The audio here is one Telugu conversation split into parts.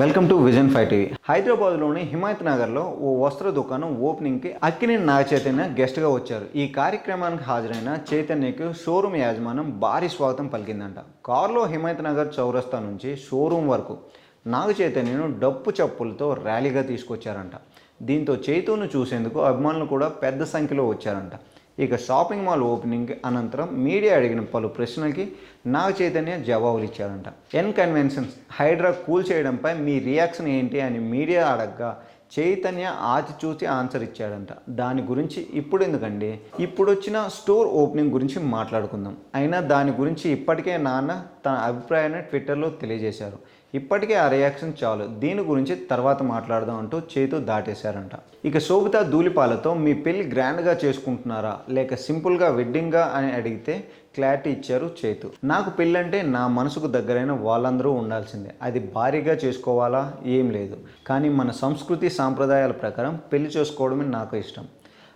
Welcome to vision five TV హైదరాబాద్లోని హిమాయత్ నగర్లో ఓ వస్త్ర దుకాణం ఓపెనింగ్కి అక్కినేని నాగ చైతన్య గెస్ట్గా వచ్చారు. ఈ కార్యక్రమానికి హాజరైన చైతన్యకు షోరూమ్ యాజమాన్యం భారీ స్వాగతం పలికిందంట. కారులో హిమాయత్ నగర్ చౌరస్తా నుంచి షోరూమ్ వరకు నాగ చైతన్యను డప్పు చప్పులతో ర్యాలీగా తీసుకొచ్చారంట. దీంతో చైతన్యను చూసేందుకు అభిమానులు కూడా పెద్ద సంఖ్యలో వచ్చారంట. ఇక షాపింగ్ మాల్ ఓపెనింగ్ అనంతరం మీడియా అడిగిన పలు ప్రశ్నలకి నాగ చైతన్య జవాబులు ఇచ్చారంట ఎన్ కన్వెన్షన్స్ హైడ్రా కూల్ చేయడంపై మీ రియాక్షన్ ఏంటి అని మీడియా అడగ్గా చైతన్య ఆచి చూసి ఆన్సర్ ఇచ్చాడంట. దాని గురించి ఇప్పుడు ఎందుకండి ఇప్పుడు వచ్చిన స్టోర్ ఓపెనింగ్ గురించి మాట్లాడుకుందాం. అయినా దాని గురించి ఇప్పటికే నాన్న తన అభిప్రాయాన్ని ట్విట్టర్లో తెలియజేశారు. ఇప్పటికే ఆ రియాక్షన్ చాలు. దీని గురించి తర్వాత మాట్లాడదాం అంటూ చేతు దాటేశారంట. ఇక శోభిత ధూళిపాలతో మీ పెళ్ళి గ్రాండ్గా చేసుకుంటున్నారా? లేక సింపుల్గా వెడ్డింగ్గా అని అడిగితే క్లారిటీ ఇచ్చారు చేతు. నాకు పెళ్ళంటే నా మనసుకు దగ్గరైన వాళ్ళందరూ ఉండాల్సిందే. అది భారీగా చేసుకోవాలా? ఏం లేదు. కానీ మన సంస్కృతి సాంప్రదాయాల ప్రకారం పెళ్ళి చేసుకోవడమే నాకు ఇష్టం.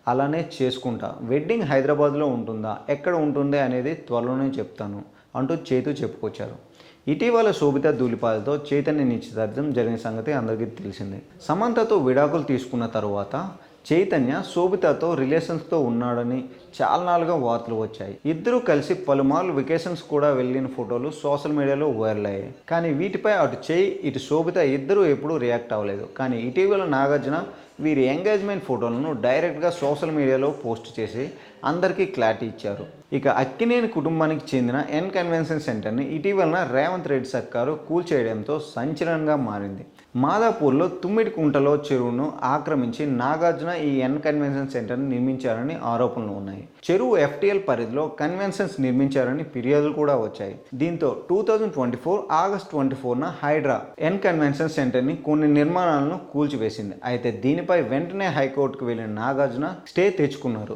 అలానే చేసుకుంటా. వెడ్డింగ్ హైదరాబాద్లో ఉంటుందా? ఎక్కడ ఉంటుంది అనేది త్వరలోనే చెప్తాను అంటూ చేతు చెప్పుకొచ్చారు. ఇటీవల శోభిత ధూళిపాలతో చైతన్య నిశ్చితార్థం జరిగిన సంగతి అందరికీ తెలిసిందే. సమంతతో విడాకులు తీసుకున్న తరువాత చైతన్య శోభితతో రిలేషన్స్తో ఉన్నాడని చాలా నాలుగా వార్తలు వచ్చాయి. ఇద్దరూ కలిసి పలుమార్లు వెకేషన్స్ కూడా వెళ్ళిన ఫోటోలు సోషల్ మీడియాలో వైరల్ అయ్యాయి. కానీ వీటిపై అటు చేయి ఇటు శోభిత ఇద్దరూ ఎప్పుడూ రియాక్ట్ అవ్వలేదు. కానీ ఇటీవల నాగార్జున వీరి ఎంగేజ్మెంట్ ఫోటోలను డైరెక్ట్గా సోషల్ మీడియాలో పోస్ట్ చేసి అందరికీ క్లారిటీ ఇచ్చారు. ఇక అక్కినేని కుటుంబానికి చెందిన ఎన్ కన్వెన్షన్ సెంటర్ని ఇటీవలన రేవంత్ రెడ్డి సర్కారు కూల్చేయడంతో సంచలనంగా మారింది. మాదాపూర్లో తుమ్మిడి కుంటలో చెరువును ఆక్రమించి నాగార్జున ఈ ఎన్ కన్వెన్షన్ సెంటర్ని నిర్మించారని ఆరోపణలు ఉన్నాయి. చెరువు ఎఫ్టీఎల్ పరిధిలో కన్వెన్షన్స్ నిర్మించారని ఫిర్యాదులు కూడా వచ్చాయి. దీంతో two thousand twenty four August twenty ఫోర్న Hydraa N convention సెంటర్ని కొన్ని నిర్మాణాలను కూల్చివేసింది. అయితే దీనిపై వెంటనే హైకోర్టుకు వెళ్ళిన నాగార్జున స్టే తెచ్చుకున్నారు.